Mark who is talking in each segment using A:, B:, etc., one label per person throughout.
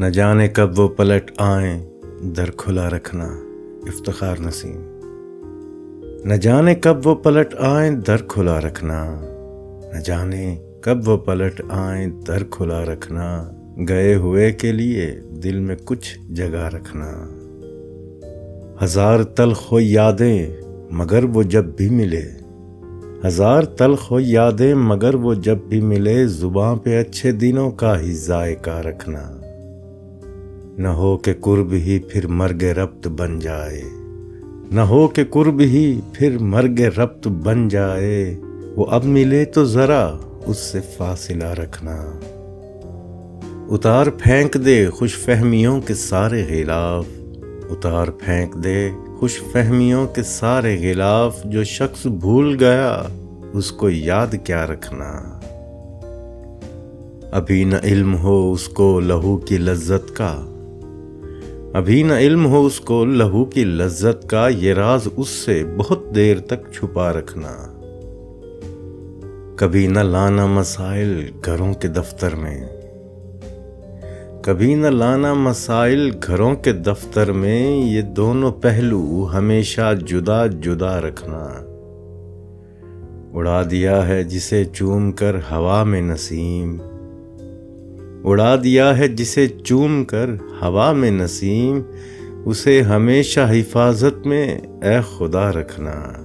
A: न जाने कब वो पलट आए, दर खुला रखना इफ्तार नसीम। न जाने कब वो पलट आए, दर खुला रखना। न जाने कब वो पलट आए, दर खुला रखना। गए हुए के लिए दिल में कुछ जगह रखना। हज़ार तलख हो यादें, मगर वो जब भी मिले। हज़ार तलख हो यादें, मगर वो जब भी मिले, ज़ुबान पे अच्छे दिनों का ही जायका रखना। न हो के कुर्ब ही फिर मर्ग रब्त बन जाए। न हो के कुर्ब ही फिर मर्ग रब्त बन जाए। वो अब मिले तो जरा उससे फासिला रखना। उतार फेंक दे खुश फहमियों के सारे गिलाफ उतार फेंक दे खुश फहमियों के सारे गिलाफ जो शख्स भूल गया, उसको याद क्या रखना? अभी न इल्म हो उसको लहू की लज्जत का। अभी न इल्म हो उसको, लहू की लज्जत का ये राज उससे बहुत देर तक छुपा रखना। कभी न लाना मसाइल घरों के दफ्तर में। कभी न लाना मसाइल घरों के दफ्तर में, ये दोनों पहलू हमेशा जुदा जुदा रखना। उड़ा दिया है जिसे चूम कर हवा में नसीम। उड़ा दिया है जिसे चूम कर हवा में नसीम, उसे हमेशा हिफाजत में ए खुदा रखना।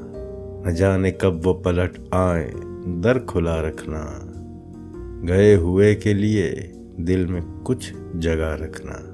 A: न जाने कब वो पलट आए, दर खुला रखना। गए हुए के लिए दिल में कुछ जगह रखना।